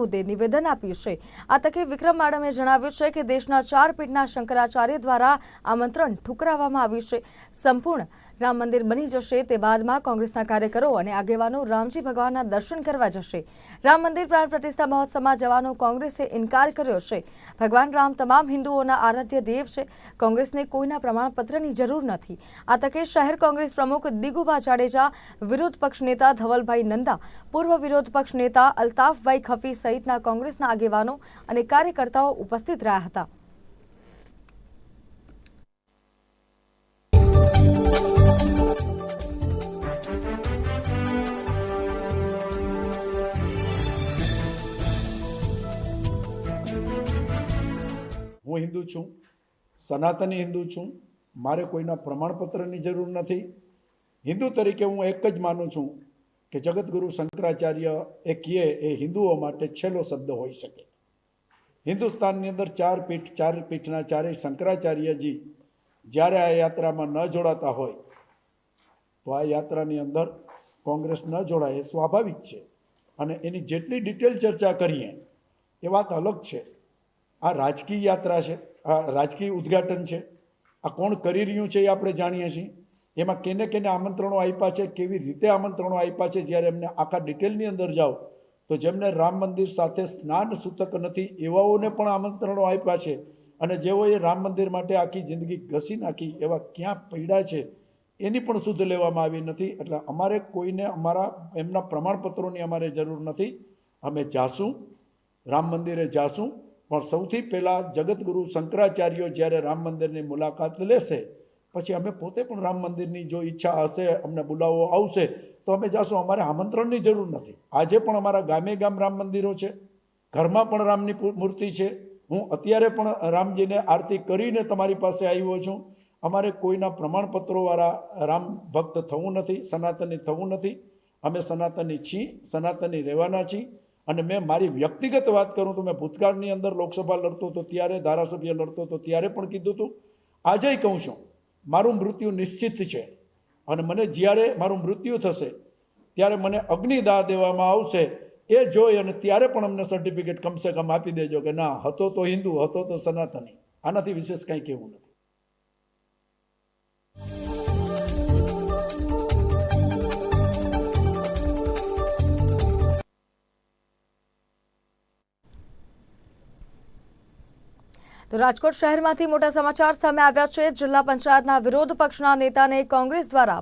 મુદ્દે નિવેદન આપ્યું છે. આ તકે વિક્રમ માડમે જણાવ્યું છે કે દેશના ચાર પીઠના શંકરાચાર્ય દ્વારા આમંત્રણ ઠુકરાવવામાં આવ્યું છે. સંપૂર્ણ રામ મંદિર બની જશે તે બાદમાં કોંગ્રેસના કાર્યકરો અને આગેવાનો રામજી ભગવાનના દર્શન કરવા જશે. રામ મંદિર પ્રાણ પ્રતિષ્ઠા મહોત્સવમાં જવાનો કોંગ્રેસે ઇનકાર કર્યો છે. ભગવાન રામ તમામ હિન્દુઓના આરાધ્ય દેવ છે. કોંગ્રેસને કોઈના પ્રમાણપત્રની જરૂર નથી. આ તકે શહેર કોંગ્રેસ પ્રમુખ દિગુભા જાડેજા, વિરોધ પક્ષ નેતા ધવલભાઈ નંદા, પૂર્વ વિરોધ પક્ષ નેતા અલ્તાફભાઈ ખફી સહિતના કોંગ્રેસના આગેવાનો અને કાર્યકર્તાઓ ઉપસ્થિત રહ્યા હતા. હું હિન્દુ છું, સનાતની હિન્દુ છું, મારે કોઈના પ્રમાણપત્રની જરૂર નથી. હિન્દુ તરીકે હું એક જ માનું છું કે જગતગુરુ શંકરાચાર્ય એ કહે એ હિન્દુઓ માટે છેલ્લો શબ્દ હોઈ શકે. હિન્દુસ્તાનની અંદર ચાર પીઠ, ચાર પીઠના ચારેય શંકરાચાર્યજી જ્યારે આ યાત્રામાં ન જોડાતા હોય, તો આ યાત્રાની અંદર કોંગ્રેસ ન જોડાય એ સ્વાભાવિક છે. અને એની જેટલી ડિટેલ ચર્ચા કરીએ, એ વાત અલગ છે. આ રાજકીય યાત્રા છે, આ રાજકીય ઉદ્ઘાટન છે. આ કોણ કરી રહ્યું છે એ આપણે જાણીએ છીએ. એમાં કેને કેને આમંત્રણો આપ્યા છે, કેવી રીતે આમંત્રણો આપ્યા છે, જ્યારે એમને આખા ડિટેલની અંદર જાઓ, તો જેમને રામ મંદિર સાથે સ્નાન સૂતક નથી, એવાઓને પણ આમંત્રણો આપ્યા છે. અને જેઓએ રામ મંદિર માટે આખી જિંદગી ઘસી નાખી, એવા ક્યાં પૈડા છે, એની પણ શુદ્ધ લેવામાં આવી નથી. એટલે અમારે કોઈને અમારા, એમના પ્રમાણપત્રોની અમારે જરૂર નથી. અમે જાશું, રામ મંદિરે જાશું પણ સૌથી પહેલાં જગતગુરુ શંકરાચાર્યો જ્યારે રામ મંદિરની મુલાકાત લેશે, પછી અમે પોતે પણ રામ મંદિરની જો ઈચ્છા હશે, અમને બોલાવો આવશે, તો અમે જાશું. અમારે આમંત્રણની જરૂર નથી. આજે પણ અમારા ગામે ગામ રામ મંદિરો છે. ઘરમાં પણ રામની મૂર્તિ છે. હું અત્યારે પણ રામજીને આરતી કરીને તમારી પાસે આવ્યો છું. અમારે કોઈના પ્રમાણપત્રોવાળા રામ ભક્ત થવું નથી, સનાતની થવું નથી. અમે સનાતની છીએ સનાતની રહેવાના છીએ અને મેં મારી વ્યક્તિગત વાત કરું તો મેં ભૂતકાળની અંદર લોકસભા લડતો હતો, ત્યારે ધારાસભ્ય લડતો હતો, ત્યારે પણ કીધું હતું આજેય કહું છું, મારું મૃત્યુ નિશ્ચિત છે અને મને જ્યારે મારું મૃત્યુ થશે, ત્યારે મને અગ્નિદાહ દેવામાં આવશે. એ જોઈ અને ત્યારે પણ અમને સર્ટિફિકેટ કમસે કમ આપી દેજો કે ના, હતો તો હિન્દુ, હતો તો સનાતની. આનાથી વિશેષ કંઈ કહેવું નથી. તો રાજકોટ શહેરમાંથી મોટા સમાચાર સામે આવ્યા છે. જિલ્લા પંચાયતના વિરોધ પક્ષના નેતાને કોંગ્રેસ દ્વારા